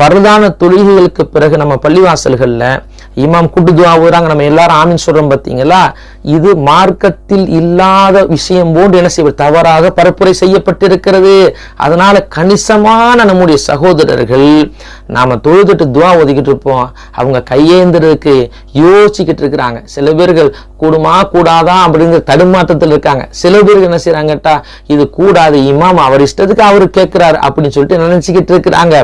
ஃபர்தான தொழுகைகளுக்கு பிறகு நம்ம பள்ளிவாசல்கள்ல இமாம் குட்டுதுவா துவா நம்ம எல்லாரும் ஆமீன் சொல்றோம் பார்த்தீங்களா இது மார்க்கத்தில் இல்லாத விஷயம் போன்று என்ன செய்வது தவறாக பரப்புரை செய்யப்பட்டிருக்கிறது. அதனால கணிசமான நம்முடைய சகோதரர்கள் நாம தொழுதுட்டு துவா ஒதுக்கிட்டு இருப்போம். அவங்க கையேந்துறதுக்கு யோசிச்சுக்கிட்டு இருக்கிறாங்க. சில பேர்கள் கூடுமா கூடாதா அப்படிங்கிற தடுமாற்றத்தில் இருக்காங்க. சில பேருக்கு என்ன செய்யறாங்கட்டா இது கூடாது இமாம் அவர் இஷ்டத்துக்கு அவர் கேட்கிறாரு அப்படின்னு சொல்லிட்டு நினைச்சுக்கிட்டு இருக்கிறாங்க.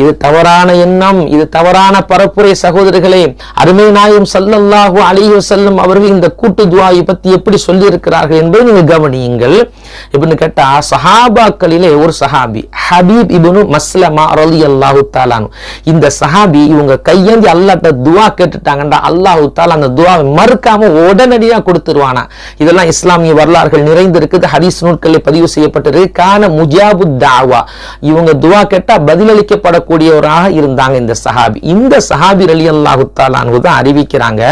இது தவறான எண்ணம் இது தவறான பரப்புரை சகோதரர்களே. அருமை நாயம் சல்லல்லாஹு அலைஹி செல்லும் அவர்கள் இந்த கூட்டு துவாயை பத்தி எப்படி சொல்லி இருக்கிறார்கள் என்பதை நீங்க கவனியுங்கள். இப்படின்னு கேட்டா சஹாபாக்களிலே ஒரு சஹாபி ஹபீப் இபனு மஸ்லமா ரலியல்லாஹு தஆலானு இந்த சஹாபி இவங்க கையேந்தி அல்லாட்ட துவா கேட்டுட்டாங்கடா அல்லாஹு தாலா அந்த துவாவை மறுக்காம உடனடியாக கொடுத்துருவானா? இதெல்லாம் இஸ்லாமிய வரலாறுகள் நிறைந்திருக்குது. ஹதீஸ் நூல்களில் பதிவு செய்யப்பட்டிருக்கு கான முஜாபு தாவா. இவங்க துவா கேட்டால் பதிலளிக்கப்படக்கூடியவராக இருந்தாங்க இந்த சஹாபி. இந்த சஹாபி அலி அல்லாஹு தாலானு தான் அறிவிக்கிறாங்க.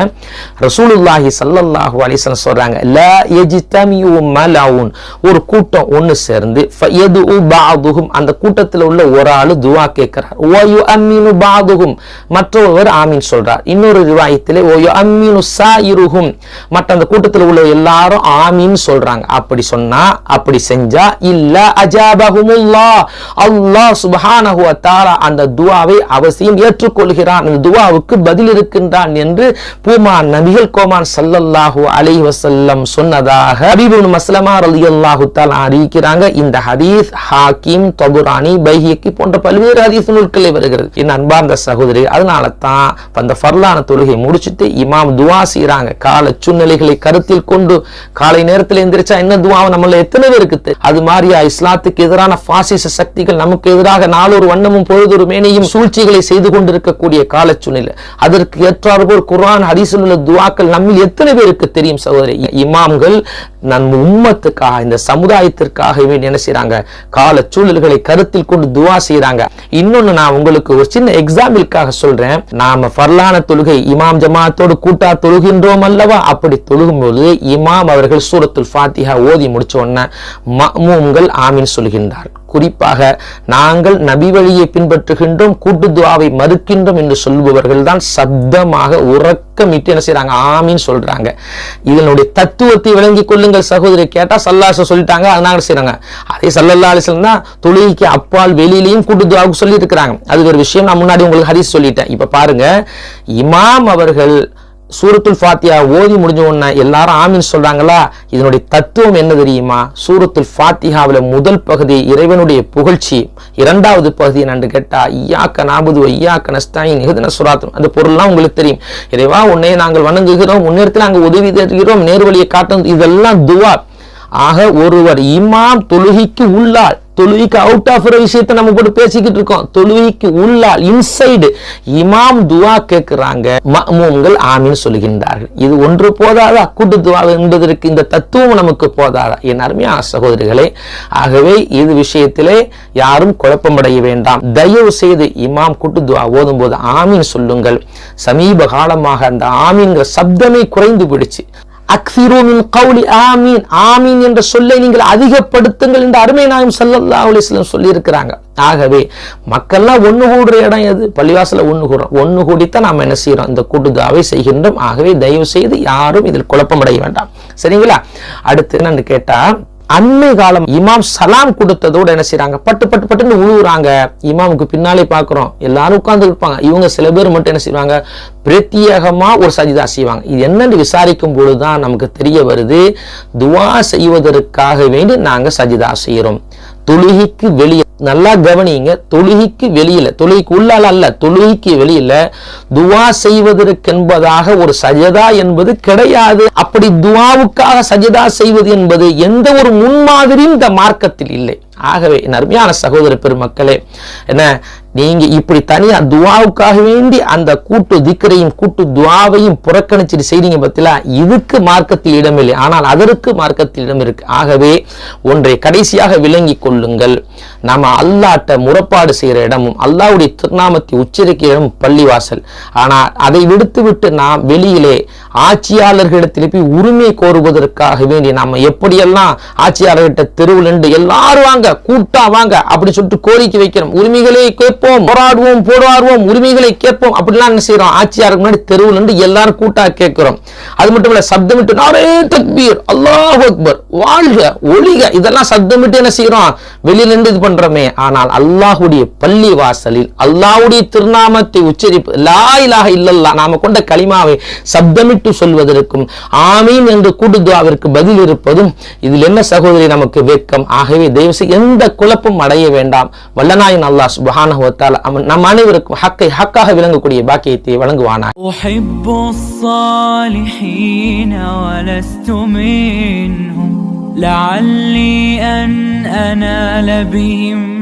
ரசூலுல்லாஹி சல்லல்லாஹு அலிசன் வஸல்லம் சொல்றாங்க லா யஜ்தமியு மலவுன். ஒரு கூட்டம் ஒன்று சேர்ந்து ஃபயதுஉ பாதுகும் அந்த கூட்டத்தில் உள்ள ஒரு ஆள் துவா கேட்கிறார் ஓயு அம்மினு பாதுகும் மற்றொருவர் ஆமீன் சொல்றார். இன்னொரு ரிவாயத்திலே ஓயு அம்மினு சாயிருகும் மற்ற அந்த கூட்டத்தில் உள்ள எல்லாரும் ஆமின்னு சொல்றாங்க. அப்படி சொன்னா அப்படி செஞ்சா இல்ல அஜாபகுமுல்லா அல்லாஹ் சுபஹானஹு வ தஆலா அந்த துவாவை அவசியம் ஏற்றுக்கொள்கிறான். அந்த துவாவுக்கு பதில் இருக்கின்றான் என்று பூமான் நபிகள் கோமான் சல்லல்லாஹு அலைஹி வஸல்லம் சொன்னதாக ஹபீபுன் மஸ்லமா ரலியல்லாஹு தஆலா அறிவிக்கிறாங்க. இந்த ஹதீஸ் ஹாக்கிம் தபுரானி பைஹிக்கி போன்ற பல்வேறு ஹதீஸ் நூல்களில் வருகிறது. என் அன்பார்ந்த சகோதரி அதனால தான் அந்த ஃபர்லான தொழுகை முடிச்சிட்டு இமாம் துவா செய்றாங்க. கால சூழ்நிலைகளை கருத்தில் கொண்டு காலை நேரத்தில் எந்திரிச்சா என்ன துவாவை நம்மள எத்தனை பேருக்கு தெரியும்? அது மாதிரியா? இஸ்லாத்துக்கு எதிரான பாசிச சக்திகள் நமக்கு எதிராக நாளொரு வண்ணமும் பொழுதொரு மேனையும் சூழ்ச்சிகளை செய்து கொண்டிருக்கக்கூடிய கால சூழ்நிலை அதற்கு ஏற்றாற்போல் குரான் ஹதீஸில் உள்ள துவாக்கள் நம்மில் எத்தனை பேருக்கு தெரியும் சகோதரி? இமாம்கள் நம் உம்மத்துக்காக இந்த சமுதாயத்திற்காக என்ன செய்யறாங்க கால சூழல்களை கருத்தில் கொண்டு துவா செய்யறாங்க இன்னொன்னு நான் உங்களுக்கு ஒரு சின்ன எக்ஸாம்பிளுக்காக சொல்றேன். நாம ஃபர்லான தொழுகை இமாம் ஜமாத்தோடு கூட்டா தொழுகின்றோம் அல்லவா? அப்படி தொழுகும்போது இமாம் அவர்கள் சூரத்துல் ஃபாத்திஹா ஓதி முடிச்ச உடனே மஅமூம்கள் ஆமீன் சொல்கின்றார் குறிப்பாக நாங்கள் நபி வழியை பின்பற்றுகின்றோம் கூட்டு துவாவை மறுக்கின்றோம் என்று சொல்பவர்கள் தான் சப்தமாக உறக்கமிட்டு என்ன செய்யறாங்க ஆமீன் சொல்றாங்க. இதனுடைய தத்துவத்தை விளங்கிக் கொள்ளுங்கள் சகோதரி. கேட்டா சல்லாச சொல்லிட்டாங்க அதனால செய்யறாங்க அதே சல்லல்லா அலிஸ்லாம் தான் தொழுகைக்கு அப்பால் வெளியிலையும் கூட்டு துவாவுக்கு சொல்லி இருக்கிறாங்க அது ஒரு விஷயம் நான் முன்னாடி உங்களுக்கு ஹரிஸ் சொல்லிட்டேன். இப்ப பாருங்க இமாம் அவர்கள் சூரத்துல் ஃபாத்தியா ஓதி முடிஞ்ச உடனே எல்லாரும் ஆமின்னு சொல்றாங்களா? இதனுடைய தத்துவம் என்ன தெரியுமா? சூரத்துல் ஃபாத்தியாவில் முதல் பகுதி இறைவனுடைய புகழ்ச்சி. இரண்டாவது பகுதி நன்று கேட்டா ஐயாக்க நாபுது ஐயாக்க நஸ்தாயின் நிகதன சுராத்தம் அந்த பொருள்லாம் உங்களுக்கு தெரியும். இறைவா உன்னை நாங்கள் வணங்குகிறோம் முன்னேறத்தில் நாங்கள் உதவி தருகிறோம் நேர்வழியை காட்டும் இதெல்லாம் துவா. ஆக ஒருவர் இமாம் தொழுகைக்கு உள்ளால் தொழுகைக்கு அவுட் ஆஃப் விஷயத்தை நம்ம போட்டு பேசிக்கிட்டு இருக்கோம். தொழுகைக்கு உள்ளால் இன்சைடு இமாம் துவா கேட்கிறாங்க மஅமூம்கள் ஆமீன் சொல்லுகின்றார்கள் இது ஒன்று போதாதா? கூட்டு துவா என்பதற்கு இந்த தத்துவம் நமக்கு போதாதா? என் அருமையான சகோதரிகளே ஆகவே இது விஷயத்திலே யாரும் குழப்பமடைய வேண்டாம். தயவு செய்து இமாம் கூட்டு துவா ஓதும் போது ஆமீன் சொல்லுங்கள். சமீப காலமாக அந்த ஆமீன்கிற சப்தமே குறைந்து போயிடுச்சு. அக்ஸிரு மின் ஆமீன் ஆமீன் என்ற சொல்லை நீங்கள் அதிகப்படுத்துங்கள் என்று அருமை நாயம் ஸல்லல்லாஹு அலைஹி வஸல்லம் சொல்லி ஆகவே மக்கள்லாம் ஒண்ணு கூடுற இடம் எது? பள்ளிவாசல ஒன்று கூடுறோம் ஒன்று கூடித்தான் நாம என்ன செய்யறோம்? இந்த கூட்டுதாவை செய்கின்றோம். ஆகவே தயவு செய்து யாரும் இதில் குழப்பமடைய வேண்டாம். சரிங்களா? அடுத்து என்னன்னு கேட்டா அண்மை காலம் இமாம் சலாம் கொடுத்ததோட என்ன செய்யறாங்க பட்டு பட்டு பட்டுன்னு உழுவுறாங்க. இமாமுக்கு பின்னாலே பார்க்குறோம். எல்லாரும் உட்கார்ந்து இருப்பாங்க. இவங்க சில பேர் மட்டும் என்ன செய்வாங்க? பிரத்யேகமா ஒரு சஜிதா செய்வாங்க. இது என்னன்னு விசாரிக்கும் பொழுதுதான் நமக்கு தெரிய வருது. துவா செய்வதற்காக வேண்டி நாங்க சஜிதா செய்யறோம் தொழுகைக்கு வெளியே நல்லா கவனிங்க. தொழுகைக்கு வெளியில தொழுகைக்கு உள்ளால அல்ல தொழுகைக்கு வெளியில துவா செய்வதற்கென்பதாக ஒரு சஜதா என்பது கிடையாது. அப்படி துவாவுக்காக சஜதா செய்வது என்பது எந்த ஒரு முன்மாதிரியும் இந்த மார்க்கத்தில் இல்லை. ஆகவே என் அருமையான சகோதர பெருமக்களே என்ன நீங்க இப்படி தனியா துவாவுக்காக வேண்டி அந்த கூட்டு திக்கரையும் கூட்டு துவாவையும் புறக்கணிச்சிட்டு செய்றீங்க பத்திலா இதுக்கு மார்க்கத்தில் இடமில்லை. ஆனால் அதற்கு மார்க்கத்தில் இடம் இருக்கு. ஆகவே ஒன்றை கடைசியாக விளங்கி கொள்ளுங்கள். நம்ம அல்லாட்ட முறப்பாடு செய்கிற இடமும் அல்லாவுடைய திருநாமத்தை உச்சரிக்கிற இடமும் பள்ளிவாசல். ஆனால் அதை விடுத்துவிட்டு நாம் வெளியிலே ஆட்சியாளர்களிடத்தில் போய் உரிமை கோருவதற்காக வேண்டி நம்ம எப்படியெல்லாம் ஆட்சியாளர்கிட்ட தெருவில் நின்று எல்லாரும் வாங்க கூட்டா வாங்க அப்படி சொல்லிட்டு கோரிக்கை வைக்கிறோம் உரிமைகளே கேட்போம். நிற்போம் போராடுவோம் போராடுவோம் உரிமைகளை கேட்போம். அப்படிலாம் என்ன செய்யறோம் ஆட்சியாருக்கு முன்னாடி தெருவில் நின்று எல்லாரும் கூட்டா கேட்கிறோம். அது மட்டும் இல்ல சப்தமிட்டு நாரே தக்பீர் அல்லாஹ் அக்பர் வாழ்க ஒளிக இதெல்லாம் சப்தமிட்டு என்ன செய்யறோம் வெளியில நின்று இது பண்றோமே. ஆனால் அல்லாஹுடைய பள்ளி வாசலில் அல்லாஹுடைய திருநாமத்தை உச்சரிப்பு லா இலாக இல்லல்லா நாம கொண்ட களிமாவை சப்தமிட்டு சொல்வதற்கும் ஆமீன் என்று கூடுதுவாவிற்கு பதில் இருப்பதும் இதில் என்ன சகோதரி நமக்கு வெட்கம்? ஆகவே தயவுசெய்து எந்த குழப்பம் அடைய வேண்டாம். வல்லநாயன் அல்லாஹ் சுப்ஹானஹு வ தஆலா அவன் நம் அனைவருக்கும் ஹக்கை ஹக்காக விளங்கக்கூடிய பாக்கியத்தை வழங்குவானா أحب الصالحين ولست منهم لعلي أن أنال بهم شفاعة